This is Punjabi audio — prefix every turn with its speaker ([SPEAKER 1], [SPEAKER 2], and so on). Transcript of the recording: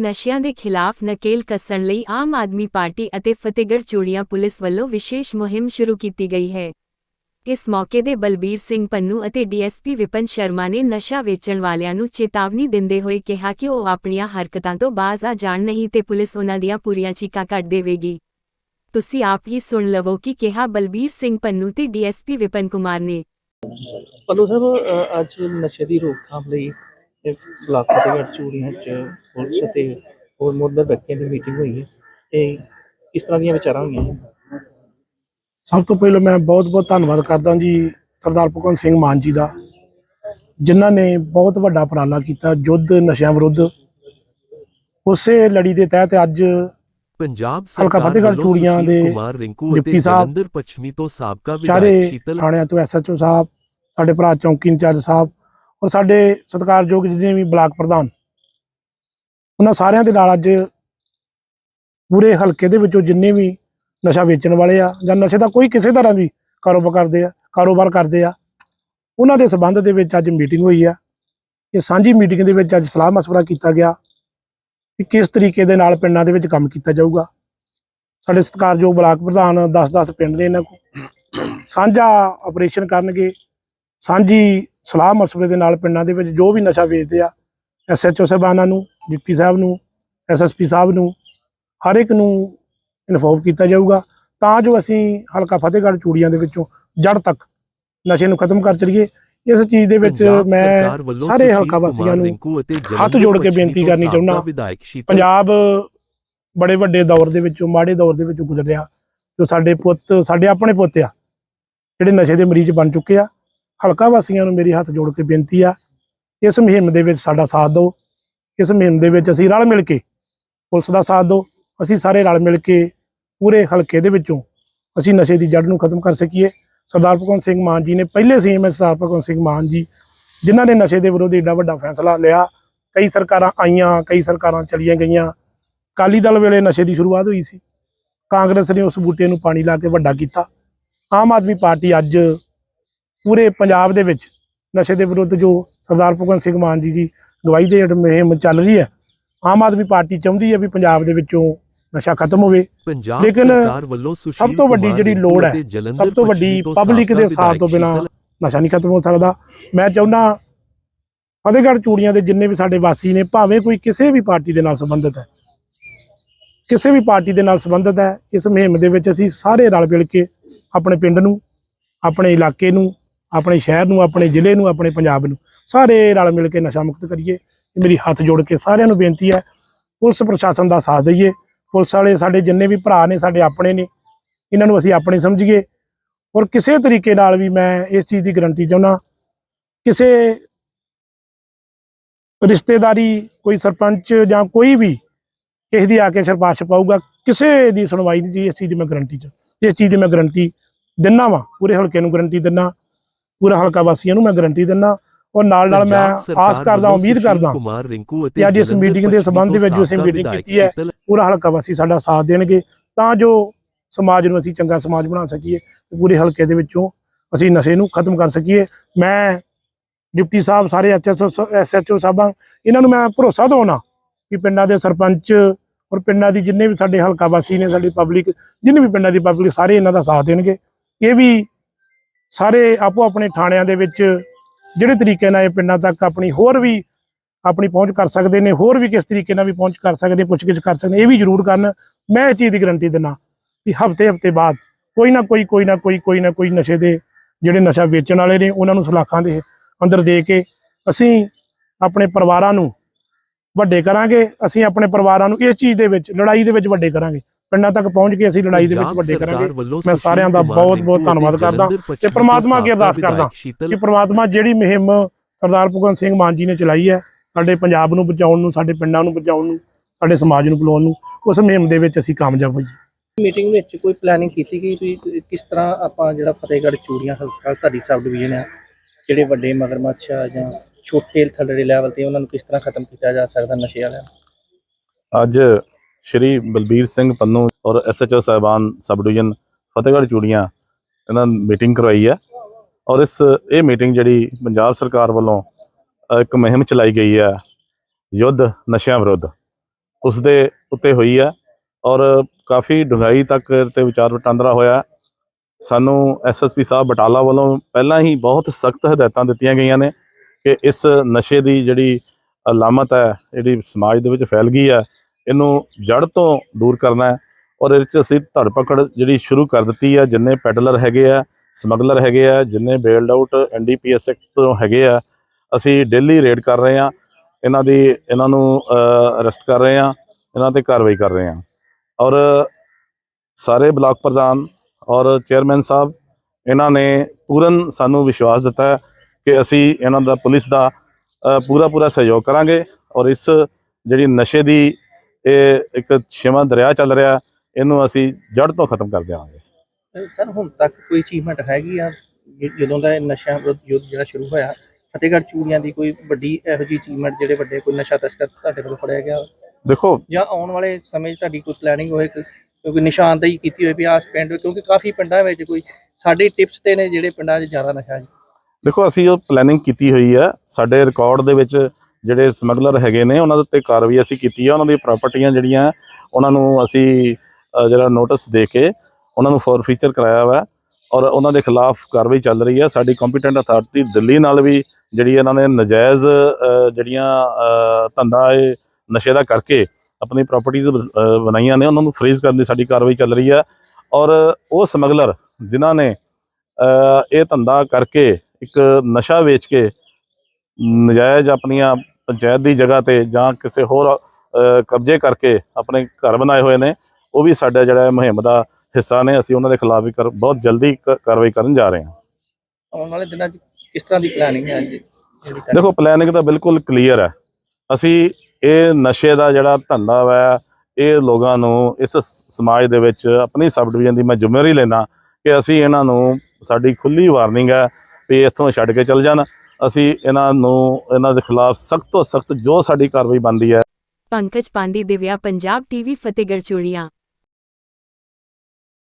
[SPEAKER 1] ਨਸ਼ਿਆਂ ਦੇ ਖਿਲਾਫ ਨਕੇਲ ਕੱਸਣ ਲਈ ਆਮ ਆਦਮੀ ਪਾਰਟੀ ਅਤੇ ਫਤਿਹਗੜ੍ਹ ਚੂੜੀਆਂ ਪੁਲਿਸ ਵੱਲੋਂ ਵਿਸ਼ੇਸ਼ ਮੁਹਿੰਮ ਸ਼ੁਰੂ ਕੀਤੀ ਗਈ ਹੈ। ਇਸ ਮੌਕੇ ਦੇ ਬਲਬੀਰ ਸਿੰਘ ਪੰਨੂ ਅਤੇ ਡੀਐਸਪੀ ਵਿਪਨ ਸ਼ਰਮਾ ਨੇ ਨਸ਼ਾ ਵੇਚਣ ਵਾਲਿਆਂ ਨੂੰ ਚੇਤਾਵਨੀ ਦਿੰਦੇ ਹੋਏ ਕਿਹਾ ਕਿ ਉਹ ਆਪਣੀਆਂ ਹਰਕਤਾਂ ਤੋਂ ਬਾਜ਼ ਆ ਜਾਣ ਨਹੀਂ ਤੇ ਪੁਲਿਸ ਉਹਨਾਂ ਦੀਆਂ ਪੂਰੀਆਂ ਚੀਕਾਂ ਕੱਢ ਦੇਵੇਗੀ। ਤੁਸੀਂ ਆਪ ਹੀ ਸੁਣ ਲਵੋ ਕਿ ਕਿਹਾ ਬਲਬੀਰ ਸਿੰਘ ਪੰਨੂ ਤੇ ਡੀਐਸਪੀ ਵਿਪਨ ਕੁਮਾਰ ਨੇ।
[SPEAKER 2] ਪੱਲੂ ਸਾਹਿਬ ਅੱਜ ਨਸ਼ੇ ਦੀ ਰੋਕਥਾਮ ਲਈ ਇਹ ਬਲਾਕ ਫਤਿਹਗੜ੍ਹ ਚੂੜੀਆਂ ਚ ਪੁਲਿਸ ਤੇ ਹੋਰ ਮੁੱਦੇ ਵਿਅਕਤੀਆਂ ਦੀ ਮੀਟਿੰਗ ਹੋਈ ਹੈ। ਤੇ ਕਿਸ ਤਰ੍ਹਾਂ ਦੀਆਂ ਵਿਚਾਰਾਂ ਹੋਈਆਂ ਹੈ
[SPEAKER 3] ਸਭ ਤੋਂ ਪਹਿਲਾਂ ਮੈਂ ਬਹੁਤ-ਬਹੁਤ ਧੰਨਵਾਦ ਕਰਦਾ ਜੀ ਸਰਦਾਰ ਭਗਵੰਤ ਸਿੰਘ ਮਾਨ ਜੀ ਦਾ ਜਿਨ੍ਹਾਂ ਨੇ ਬਹੁਤ ਵੱਡਾ ਉਪਰਾਲਾ ਕੀਤਾ ਯੁੱਧ ਨਸ਼ਿਆਂ ਵਿਰੁੱਧ। ਉਸੇ ਲੜੀ ਦੇ ਤਹਿਤ ਅੱਜ
[SPEAKER 4] ਪੰਜਾਬ ਸਰਕਾਰ
[SPEAKER 3] ਫਤਿਹਗੜ੍ਹ
[SPEAKER 4] ਵੱਲੋਂ
[SPEAKER 3] ਚੂੜੀਆਂ
[SPEAKER 4] ਸੁਸ਼ੀਲ
[SPEAKER 3] ਦੇ
[SPEAKER 4] ਕੁਮਾਰ ਰਿੰਕੂ
[SPEAKER 3] ਡਿਪਟੀ
[SPEAKER 4] ਅਤੇ
[SPEAKER 3] ਸਾਹਿਬ,
[SPEAKER 4] ਜਲੰਧਰ ਪੱਛਮੀ ਤੋਂ ਸਾਬਕਾ ਵਿਧਾਇਕ ਸ਼ੀਤਲ
[SPEAKER 3] ਥਾਣਿਆਂ ਤੋਂ ਐਸਐਚਓ ਸਾਹਿਬ ਸਾਡੇ ਭਰਾ ਚੌਂਕੀ ਇੰਚਾਰਜ ਸਾਹਿਬ ਔਰ ਸਾਡੇ ਸਤਿਕਾਰਯੋਗ ਜਿੰਨੇ ਵੀ ਬਲਾਕ ਪ੍ਰਧਾਨ, ਉਹਨਾਂ ਸਾਰਿਆਂ ਦੇ ਨਾਲ ਅੱਜ ਪੂਰੇ ਹਲਕੇ ਦੇ ਵਿੱਚੋਂ ਜਿੰਨੇ ਵੀ ਨਸ਼ਾ ਵੇਚਣ ਵਾਲੇ ਆ ਜਾਂ ਨਸ਼ੇ ਦਾ ਕੋਈ ਕਿਸੇ ਤਰ੍ਹਾਂ ਵੀ ਕਾਰੋਬਾਰ ਕਰਦੇ ਆ, ਕਾਰੋਬਾਰ ਕਰਦੇ ਆ, ਉਹਨਾਂ ਦੇ ਸਬੰਧ ਦੇ ਵਿੱਚ ਅੱਜ ਮੀਟਿੰਗ ਹੋਈ ਆ। ਇਹ ਸਾਂਝੀ ਮੀਟਿੰਗ ਦੇ ਵਿੱਚ ਅੱਜ ਸਲਾਹ ਮਸ਼ਵਰਾ ਕੀਤਾ ਗਿਆ ਕਿ ਕਿਸ ਤਰੀਕੇ ਦੇ ਨਾਲ ਪਿੰਡਾਂ ਦੇ ਵਿੱਚ ਕੰਮ ਕੀਤਾ ਜਾਊਗਾ। ਸਾਡੇ ਸਤਿਕਾਰਯੋਗ ਬਲਾਕ ਪ੍ਰਧਾਨ 10-10 ਪਿੰਡ ਨੇ ਇਹਨਾਂ ਕੋਲ। ਸਾਂਝਾ ਆਪਰੇਸ਼ਨ ਕਰਨਗੇ, ਸਾਂਝੀ ਸਲਾਹ ਮਸ਼ਵਰੇ ਦੇ ਨਾਲ ਪਿੰਡਾਂ ਦੇ ਵਿੱਚ ਜੋ ਵੀ ਨਸ਼ਾ ਵੇਚਦੇ ਆ ਐਸਐਚਓ ਸਾਹਿਬਾਨਾਂ ਨੂੰ ਡਿਪਟੀ ਸਾਹਿਬ ਨੂੰ ਐਸਐਸਪੀ ਸਾਹਿਬ ਨੂੰ ਹਰ ਇੱਕ ਨੂੰ ਇਨਫੋਰਮ ਕੀਤਾ ਜਾਊਗਾ। ਤਾਂ ਜੋ ਅਸੀਂ ਹਲਕਾ ਫਤਿਹਗੜ੍ਹ ਚੂੜੀਆਂ ਦੇ ਵਿੱਚੋਂ ਜੜ ਤੱਕ ਨਸ਼ੇ ਨੂੰ ਖਤਮ ਕਰ ਚਲੀਏ। ਇਸ ਚੀਜ਼ ਦੇ ਵਿੱਚ ਮੈਂ ਸਾਰੇ ਹਲਕਾ ਵਾਸੀਆਂ ਨੂੰ ਹੱਥ ਜੋੜ ਕੇ ਬੇਨਤੀ ਕਰਨੀ ਚਾਹੁੰਦਾ। ਪੰਜਾਬ ਬੜੇ ਵੱਡੇ ਦੌਰ ਦੇ ਵਿੱਚੋਂ ਮਾੜੇ ਦੌਰ ਦੇ ਵਿੱਚੋਂ ਗੁਜ਼ਰ ਰਿਹਾ। ਜੋ ਸਾਡੇ ਪੁੱਤ ਸਾਡੇ ਆਪਣੇ ਪੁੱਤ ਆ ਜਿਹੜੇ ਨਸ਼ੇ ਦੇ ਮਰੀਜ਼ ਬਣ ਚੁੱਕੇ ਆ ਹਲਕਾ ਵਾਸੀਆਂ ਨੂੰ ਮੇਰੀ ਹੱਥ ਜੋੜ ਕੇ ਬੇਨਤੀ ਆ, ਇਸ ਮੁਹਿੰਮ ਦੇ ਵਿੱਚ ਸਾਡਾ ਸਾਥ ਦਿਓ। ਇਸ ਮੁਹਿੰਮ ਦੇ ਵਿੱਚ ਅਸੀਂ ਰਲ ਮਿਲ ਕੇ ਪੁਲਿਸ ਦਾ ਸਾਥ ਦਿਓ। ਅਸੀਂ ਸਾਰੇ ਰਲ ਮਿਲ ਕੇ ਪੂਰੇ ਹਲਕੇ ਦੇ ਵਿੱਚੋਂ ਅਸੀਂ ਨਸ਼ੇ ਦੀ ਜੜ ਨੂੰ ਖਤਮ ਕਰ ਸਕੀਏ। ਸਰਦਾਰ ਭਗਵੰਤ ਸਿੰਘ ਮਾਨ ਜੀ ਨੇ ਪਹਿਲੇ ਸੀਐਮ ਸਰਦਾਰ ਭਗਵੰਤ ਸਿੰਘ ਮਾਨ ਜੀ, ਜਿਨ੍ਹਾਂ ਨੇ ਨਸ਼ੇ ਦੇ ਵਿਰੋਧ ਏਡਾ ਵੱਡਾ ਫੈਸਲਾ ਲਿਆ। ਕਈ ਸਰਕਾਰਾਂ ਆਈਆਂ, ਕਈ ਸਰਕਾਰਾਂ ਚਲੀਆਂ ਗਈਆਂ। ਅਕਾਲੀ ਦਲ ਵੇਲੇ ਨਸ਼ੇ ਦੀ ਸ਼ੁਰੂਆਤ ਹੋਈ ਸੀ। ਕਾਂਗਰਸ ਨੇ ਉਸ ਬੂਟੇ ਨੂੰ ਪਾਣੀ ਲਾ ਕੇ ਵੱਡਾ ਕੀਤਾ। ਆਮ ਆਦਮੀ ਪਾਰਟੀ ਅੱਜ ਪੂਰੇ ਪੰਜਾਬ ਦੇ ਵਿੱਚ ਨਸ਼ੇ ਦੇ ਵਿਰੁੱਧ ਜੋ ਸਰਦਾਰ ਭਗਵੰਤ ਸਿੰਘ ਮਾਨ ਜੀ ਦੀ ਗਵਾਹੀ ਦੇ ਹੇਠ ਮੁਹਿੰਮ ਚੱਲ ਰਹੀ ਹੈ ਆਮ ਆਦਮੀ ਪਾਰਟੀ ਚਾਹੁੰਦੀ ਹੈ ਵੀ ਪੰਜਾਬ ਦੇ ਵਿੱਚੋਂ ਨਸ਼ਾ ਖਤਮ ਹੋਵੇ। ਲੇਕਿਨ ਸਭ ਤੋਂ ਵੱਡੀ ਜਿਹੜੀ ਲੋੜ ਹੈ, ਸਭ ਤੋਂ ਵੱਡੀ ਪਬਲਿਕ ਦੇ ਸਾਥ ਤੋਂ ਬਿਨਾਂ ਨਸ਼ਾ ਨਹੀਂ ਖਤਮ ਹੋ ਸਕਦਾ। ਮੈਂ ਚਾਹੁੰਦਾ ਫਤਿਹਗੜ੍ਹ ਚੂੜੀਆਂ ਦੇ ਜਿੰਨੇ ਵੀ ਸਾਡੇ ਵਾਸੀ ਨੇ ਭਾਵੇਂ ਕੋਈ ਕਿਸੇ ਵੀ ਪਾਰਟੀ ਦੇ ਨਾਲ ਸੰਬੰਧਿਤ ਹੈ ਕਿਸੇ ਵੀ ਪਾਰਟੀ ਦੇ ਨਾਲ ਸੰਬੰਧਿਤ ਹੈ ਇਸ ਮੁਹਿੰਮ ਦੇ ਵਿੱਚ ਅਸੀਂ ਸਾਰੇ ਰਲ ਮਿਲ ਕੇ ਆਪਣੇ ਪਿੰਡ ਨੂੰ ਆਪਣੇ ਇਲਾਕੇ ਨੂੰ ਆਪਣੇ ਸ਼ਹਿਰ ਨੂੰ, ਆਪਣੇ ਜ਼ਿਲ੍ਹੇ ਨੂੰ, ਆਪਣੇ ਪੰਜਾਬ ਨੂੰ, ਸਾਰੇ ਰਲ ਮਿਲ ਕੇ ਨਸ਼ਾ ਮੁਕਤ ਕਰੀਏ। ਮੇਰੀ ਹੱਥ ਜੋੜ ਕੇ ਸਾਰਿਆਂ ਨੂੰ ਬੇਨਤੀ ਹੈ, ਪੁਲਿਸ ਪ੍ਰਸ਼ਾਸਨ ਦਾ ਸਾਥ ਦਈਏ। ਪੁਲਿਸ ਵਾਲੇ ਸਾਡੇ ਜਿੰਨੇ ਵੀ ਭਰਾ ਨੇ, ਸਾਡੇ ਆਪਣੇ ਨੇ, ਇਹਨਾਂ ਨੂੰ ਅਸੀਂ ਆਪਣੇ ਸਮਝੀਏ। ਔਰ ਕਿਸੇ ਤਰੀਕੇ ਨਾਲ ਵੀ ਮੈਂ ਇਸ ਚੀਜ਼ ਦੀ ਗਰੰਟੀ ਚਾਹੁੰਦਾ ਕਿਸੇ ਰਿਸ਼ਤੇਦਾਰੀ, ਕੋਈ ਸਰਪੰਚ ਜਾਂ ਕੋਈ ਵੀ ਕਿਸੇ ਦੀ ਆ ਕੇ ਸਰਪਾਸ਼ ਪਾਊਗਾ, ਕਿਸੇ ਦੀ ਸੁਣਵਾਈ ਨਹੀਂ ਜੀ, ਇਸ ਚੀਜ਼ ਦੀ ਮੈਂ ਗਰੰਟੀ ਚ ਇਸ ਚੀਜ਼ ਦੀ ਮੈਂ ਗਰੰਟੀ ਦਿੰਨਾ ਵਾਂ, ਪੂਰੇ ਹਲਕੇ ਨੂੰ ਗਰੰਟੀ ਦਿੰਨਾ ਪੂਰਾ ਹਲਕਾ ਵਾਸੀਆਂ ਨੂੰ ਮੈਂ ਗਾਰੰਟੀ ਦਿੰਨਾ ਔਰ ਨਾਲ ਨਾਲ ਮੈਂ ਆਸ ਕਰਦਾ ਉਮੀਦ ਕਰਦਾ
[SPEAKER 4] ਕੁਮਾਰ ਰਿੰਕੂ ਅਤੇ
[SPEAKER 3] ਕਿ ਅੱਜ ਇਸ meeting ਦੇ ਸੰਬੰਧ ਵਿੱਚ ਜੋ ਅਸੀਂ
[SPEAKER 4] ਵਿਧਾਇਕ
[SPEAKER 3] ਕੀਤੀ ਹੈ, ਪੂਰਾ ਹਲਕਾ ਵਾਸੀ ਸਾਡਾ ਸਾਥ ਦੇਣਗੇ ਤਾਂ ਜੋ ਸਮਾਜ ਨੂੰ ਅਸੀਂ ਚੰਗਾ ਸਮਾਜ ਬਣਾ ਸਕੀਏ ਤੇ ਪੂਰੇ ਹਲਕੇ ਦੇ ਵਿੱਚੋਂ ਅਸੀਂ ਨਸ਼ੇ ਨੂੰ ਖਤਮ ਕਰ ਸਕੀਏ। ਮੈਂ ਡਿਪਟੀ ਸਾਹਿਬ ਸਾਰੇ ਐਚਐਸਓ ਐਸਐਚਓ ਸਾਹਿਬਾਂ ਇਹਨਾਂ ਨੂੰ ਮੈਂ ਭਰੋਸਾ ਦਿਵਾਉਣਾ ਕਿ ਪਿੰਡਾਂ ਦੇ ਸਰਪੰਚ ਔਰ ਪਿੰਡਾਂ ਦੀ ਜਿੰਨੇ ਵੀ ਸਾਡੇ ਹਲਕਾ ਵਾਸੀ ਨੇ ਸਾਡੀ ਪਬਲਿਕ ਜਿੰਨੇ ਵੀ ਪਿੰਡਾਂ ਦੀ ਪਬਲਿਕ ਸਾਰੇ ਇਹਨਾਂ ਦਾ ਸਾਥ ਦੇਣਗੇ। ਇਹ ਵੀ ਸਾਰੇ ਆਪੋ ਆਪਣੇ ਥਾਣਿਆਂ ਦੇ ਵਿੱਚ ਜਿਹੜੇ ਤਰੀਕੇ ਨਾਲ ਇਹ ਪਿੰਡਾਂ ਤੱਕ ਆਪਣੀ ਹੋਰ ਵੀ ਆਪਣੀ ਪਹੁੰਚ ਕਰ ਸਕਦੇ ਨੇ, ਹੋਰ ਵੀ ਕਿਸ ਤਰੀਕੇ ਨਾਲ ਵੀ ਪਹੁੰਚ ਕਰ ਸਕਦੇ, ਪੁੱਛਗਿੱਛ ਕਰ ਸਕਦੇ ਇਹ ਵੀ ਜ਼ਰੂਰ ਕਰਨ। ਮੈਂ ਇਹ ਚੀਜ਼ ਦੀ ਗਰੰਟੀ ਦਿੰਦਾ ਕਿ ਹਫ਼ਤੇ ਹਫ਼ਤੇ ਬਾਅਦ ਕੋਈ ਨਾ ਕੋਈ ਕੋਈ ਨਾ ਕੋਈ ਕੋਈ ਨਾ ਕੋਈ ਨਸ਼ੇ ਦੇ ਜਿਹੜੇ ਨਸ਼ਾ ਵੇਚਣ ਵਾਲੇ ਨੇ, ਉਹਨਾਂ ਨੂੰ ਸਲਾਖਾਂ ਦੇ ਅੰਦਰ ਦੇ ਕੇ ਅਸੀਂ ਆਪਣੇ ਪਰਿਵਾਰਾਂ ਨੂੰ ਵੱਡੇ ਕਰਾਂਗੇ, ਅਸੀਂ ਆਪਣੇ ਪਰਿਵਾਰਾਂ ਨੂੰ ਇਸ ਚੀਜ਼ ਦੇ ਵਿੱਚ, ਲੜਾਈ ਦੇ ਵਿੱਚ ਵੱਡੇ ਕਰਾਂਗੇ। ਪਿੰਡਾਂ ਤੱਕ ਪਹੁੰਚ ਕੇ ਅਸੀਂ ਲੜਾਈ ਦੇ ਵਿੱਚ ਵੱਡੇ ਕਰਾਂਗੇ। ਮੈਂ ਸਾਰਿਆਂ ਦਾ
[SPEAKER 4] ਰਿੰਕੂ ਅਤੇ
[SPEAKER 3] ਧੰਨਵਾਦ ਕਰਦਾ
[SPEAKER 4] ਤੋਂ
[SPEAKER 3] ਪ੍ਰਮਾਤਮਾ ਅੱਗੇ ਅਰਦਾਸ ਕਰਦਾ ਕਿ ਪ੍ਰਮਾਤਮਾ ਜਿਹੜੀ ਮੁਹਿੰਮ ਸਰਦਾਰ ਭਗਵੰਤ ਸਿੰਘ ਮਾਨ ਜੀ ਨੇ ਚਲਾਈ ਹੈ ਸਾਡੇ ਪੰਜਾਬ ਨੂੰ ਬਚਾਉਣ ਨੂੰ ਸਾਡੇ ਪਿੰਡਾਂ ਨੂੰ ਬਚਾਉਣ ਨੂੰ ਸਾਡੇ ਸਮਾਜ ਨੂੰ ਬੁਲਾਉਣ ਨੂੰ ਉਸ ਮੁਹਿੰਮ ਦੇ ਵਿੱਚ ਅਸੀਂ ਕਾਮਯਾਬ ਹੋਈਏ
[SPEAKER 2] ਮੀਟਿੰਗ ਵਿੱਚ ਕੋਈ ਪਲੈਨਿੰਗ ਕੀਤੀ ਗਈ ਵੀ ਕਿਸ ਤਰ੍ਹਾਂ ਆਪਾਂ ਜਿਹੜਾ ਫਤਿਹਗੜ੍ਹ ਚੂੜੀਆਂ ਹਲਕਾ ਧਾਰੀ ਸਬ ਡਿਵੀਜ਼ਨ ਆ ਜਿਹੜੇ ਵੱਡੇ ਮਗਰਮੱਛ ਆ ਜਾਂ ਛੋਟੇ ਥੱਲੜੇ ਲੈਵਲ ਤੇ ਉਹਨਾਂ ਨੂੰ ਕਿਸ ਤਰ੍ਹਾਂ ਖਤਮ ਕੀਤਾ ਜਾ ਸਕਦਾ ਨਸ਼ੇ ਵਾਲਿਆਂ
[SPEAKER 5] ਅੱਜ ਸ਼੍ਰੀ ਬਲਬੀਰ ਸਿੰਘ ਪੰਨੂ ਔਰ ਐਸਐਚਓ ਸਾਹਿਬਾਨ ਸਬ ਡਿਵੀਜ਼ਨ ਫਤਿਹਗੜ੍ਹ ਚੂੜੀਆਂ ਇਹਨਾਂ ਮੀਟਿੰਗ ਕਰਵਾਈ ਹੈ ਔਰ ਇਸ, ਇਹ ਮੀਟਿੰਗ ਜਿਹੜੀ ਪੰਜਾਬ ਸਰਕਾਰ ਵੱਲੋਂ ਇੱਕ ਮੁਹਿੰਮ ਚਲਾਈ ਗਈ ਹੈ ਯੁੱਧ ਨਸ਼ਿਆਂ ਵਿਰੁੱਧ। ਉਸ ਦੇ ਉੱਤੇ ਹੋਈ ਹੈ ਔਰ ਕਾਫੀ ਡੂੰਘਾਈ ਤੱਕ ਤੇ ਵਿਚਾਰ ਵਟਾਂਦਰਾ ਹੋਇਆ। ਸਾਨੂੰ ਐਸਐਸਪੀ ਸਾਹਿਬ ਬਟਾਲਾ ਵੱਲੋਂ ਪਹਿਲਾਂ ਹੀ ਬਹੁਤ ਸਖਤ ਹਦਾਇਤਾਂ ਦਿੱਤੀਆਂ ਗਈਆਂ ਨੇ ਕਿ ਇਸ ਨਸ਼ੇ ਦੀ ਜਿਹੜੀ ਅਲਾਮਤ ਹੈ, ਜਿਹੜੀ ਸਮਾਜ ਦੇ ਵਿੱਚ ਫੈਲ ਗਈ ਹੈ ਇਹਨੂੰ ਜੜ ਤੋਂ ਦੂਰ ਕਰਨਾ ਹੈ ਔਰ ਇਹਦੇ 'ਚ ਅਸੀਂ ਧੜ ਪਕੜ ਜਿਹੜੀ ਸ਼ੁਰੂ ਕਰ ਦਿੱਤੀ ਹੈ ਜਿੰਨੇ ਪੈਡਲਰ ਹੈਗੇ ਆ, ਸਮਗਲਰ ਹੈਗੇ ਆ, ਜਿੰਨੇ ਬੇਲਡ ਆਊਟ ਐਨਡੀਪੀਐਸ ਐਕਟ ਤੋਂ ਹੈਗੇ ਆ, ਅਸੀਂ ਡੇਲੀ ਰੇਡ ਕਰ ਰਹੇ ਆ, ਇਹਨਾਂ ਦੀ, ਇਹਨਾਂ ਨੂੰ ਅਰੈਸਟ ਕਰ ਰਹੇ ਆ, ਇਹਨਾਂ ਤੇ ਕਾਰਵਾਈ ਕਰ ਰਹੇ ਆ। ਔਰ ਸਾਰੇ ਬਲਾਕ ਪ੍ਰਧਾਨ ਔਰ ਚੇਅਰਮੈਨ ਸਾਹਿਬ, ਇਹਨਾਂ ਨੇ ਪੂਰਨ ਸਾਨੂੰ ਵਿਸ਼ਵਾਸ ਦਿੱਤਾ ਕਿ ਅਸੀਂ ਇਹਨਾਂ ਦਾ ਪੁਲਿਸ ਦਾ ਪੂਰਾ ਪੂਰਾ ਸਹਿਯੋਗ ਕਰਾਂਗੇ ਔਰ ਇਸ ਜਿਹੜੀ ਨਸ਼ੇ ਦੀ ਇਹ ਇੱਕ ਛਿਮਾ ਦਰਿਆ ਚੱਲ ਰਿਹਾ ਇਹਨੂੰ ਅਸੀਂ ਜੜ ਤੋਂ ਖਤਮ ਕਰ ਦੇਵਾਂਗੇ
[SPEAKER 2] ਸਰ ਹੁਣ ਤੱਕ ਕੋਈ ਅਚੀਵਮੈਂਟ ਹੈਗੀ ਆ? ਜ- ਜਦੋਂ ਦਾ ਵਿਰੁੱਧ ਯੁੱਧ ਜਿਹੜਾ ਸ਼ੁਰੂ ਹੋਇਆ ਫਤਿਹਗੜ੍ਹ ਚੂੜੀਆਂ ਦੀ ਕੋਈ ਵੱਡੀ ਇਹੋ ਜਿਹੀ ਅਚੀਵਮੈਂਟ ਜਿਹੜੇ ਵੱਡੇ ਕੋਈ ਨਸ਼ਾ ਤਸਕਰ ਤੁਹਾਡੇ ਵੱਲੋਂ ਫੜਿਆ ਗਿਆ?
[SPEAKER 5] ਦੇਖੋ
[SPEAKER 2] ਜਾਂ ਆਉਣ ਵਾਲੇ ਸਮੇਂ 'ਚ ਤੁਹਾਡੀ ਕੋਈ ਪਲੈਨਿੰਗ ਹੋਏ ਕਿ ਕੋਈ ਨਿਸ਼ਾਨਦੇਹੀ ਕੀਤੀ ਹੋਏ ਵੀ ਆਸ ਪਿੰਡ ਕਿਉਂਕਿ ਕਾਫੀ ਪਿੰਡਾਂ ਵਿੱਚ ਕੋਈ ਸਾਡੇ ਟਿਪਸ ਤੇ ਨੇ ਜਿਹੜੇ ਪਿੰਡਾਂ 'ਚ ਜ਼ਿਆਦਾ ਨਸ਼ਾ ਜੀ।
[SPEAKER 5] ਦੇਖੋ ਅਸੀਂ ਉਹ ਪਲੈਨਿੰਗ ਕੀਤੀ ਹੋਈ ਹੈ ਸਾਡੇ ਰਿਕਾਰਡ ਦੇ ਵਿੱਚ ਜਿਹੜੇ ਸਮਗਲਰ ਹੈਗੇ ਨੇ, ਉਹਨਾਂ ਦੇ ਉੱਤੇ ਕਾਰਵਾਈ ਅਸੀਂ ਕੀਤੀ ਹੈ ਉਹਨਾਂ ਦੀ ਪ੍ਰਾਪਰਟੀਆਂ ਜਿਹੜੀਆਂ, ਉਹਨਾਂ ਨੂੰ ਅਸੀਂ ਜਿਹੜਾ ਨੋਟਿਸ ਦੇ ਕੇ ਉਹਨਾਂ ਨੂੰ ਫੋਰਫੀਚਰ ਕਰਾਇਆ ਹੋਇਆ ਔਰ ਉਹਨਾਂ ਦੇ ਖਿਲਾਫ ਕਾਰਵਾਈ ਚੱਲ ਰਹੀ ਹੈ ਸਾਡੀ ਕੰਪੀਟੈਂਟ ਅਥਾਰਟੀ ਦਿੱਲੀ ਨਾਲ ਵੀ ਜਿਹੜੀ ਇਹਨਾਂ ਨੇ ਨਜਾਇਜ਼ ਜਿਹੜੀਆਂ ਧੰਦਾ ਇਹ ਨਸ਼ੇ ਦਾ ਕਰਕੇ ਆਪਣੀ ਪ੍ਰਾਪਰਟੀਆਂ ਬਣਾਈਆਂ ਨੇ, ਉਹਨਾਂ ਨੂੰ ਫ੍ਰੀਜ਼ ਕਰਨ ਦੀ ਸਾਡੀ ਕਾਰਵਾਈ ਚੱਲ ਰਹੀ ਹੈ ਔਰ ਉਹ ਸਮਗਲਰ ਜਿਨ੍ਹਾਂ ਨੇ ਇਹ ਧੰਦਾ ਕਰਕੇ ਇੱਕ ਨਸ਼ਾ ਵੇਚ ਕੇ ਨਜਾਇਜ਼ ਆਪਣੀਆਂ ਪੰਚਾਇਤ ਦੀ ਜਗ੍ਹਾ ਤੇ ਜਾਂ ਕਿਸੇ ਹੋਰ ਕਬਜ਼ੇ ਕਰਕੇ ਆਪਣੇ ਘਰ ਬਣਾਏ ਹੋਏ ਨੇ ਉਹ ਵੀ ਸਾਡਾ ਜਿਹੜਾ ਮੁਹਿੰਮ ਦਾ ਹਿੱਸਾ ਨੇ ਅਸੀਂ ਉਹਨਾਂ ਦੇ ਖਿਲਾਫ ਵੀ ਬਹੁਤ ਜਲਦੀ ਕਾਰਵਾਈ ਕਰਨ ਜਾ ਰਹੇ ਹਾਂ।
[SPEAKER 2] ਆਉਣ ਵਾਲੇ ਦਿਨਾਂ 'ਚ ਕਿਸ ਤਰ੍ਹਾਂ ਦੀ ਪਲੈਨਿੰਗ ਹੈ ਜੀ?
[SPEAKER 5] ਦੇਖੋ ਪਲੈਨਿੰਗ ਤਾਂ ਬਿਲਕੁਲ ਕਲੀਅਰ ਹੈ। ਅਸੀਂ ਇਹ ਨਸ਼ੇ ਦਾ ਜਿਹੜਾ ਧੰਦਾ ਵਾ ਇਹ ਲੋਕਾਂ ਨੂੰ ਇਸ ਸਮਾਜ ਦੇ ਵਿੱਚ ਆਪਣੀ ਸਬ ਡਿਵੀਜ਼ਨ ਦੀ ਮੈਂ ਜ਼ਿੰਮੇਵਾਰੀ ਲੈਣਾ ਕਿ ਅਸੀਂ ਇਹਨਾਂ ਨੂੰ ਸਾਡੀ ਖੁੱਲੀ ਵਾਰਨਿੰਗ ਹੈ ਵੀ ਇੱਥੋਂ ਛੱਡ ਕੇ ਚੱਲ ਜਾਣ। ਅਸੀਂ ਇਹਨਾਂ ਨੂੰ, ਇਹਨਾਂ ਦੇ ਖਿਲਾਫ ਸਖਤ ਤੋਂ ਸਖਤ ਜੋ ਸਾਡੀ ਕਾਰਵਾਈ ਬਣਦੀ ਹੈ।
[SPEAKER 1] ਪੰਕਜ ਪਾਂਡੀ ਦਿਵਿਆ ਪੰਜਾਬ ਟੀਵੀ ਫਤਿਹਗੜ੍ਹ ਚੂੜੀਆਂ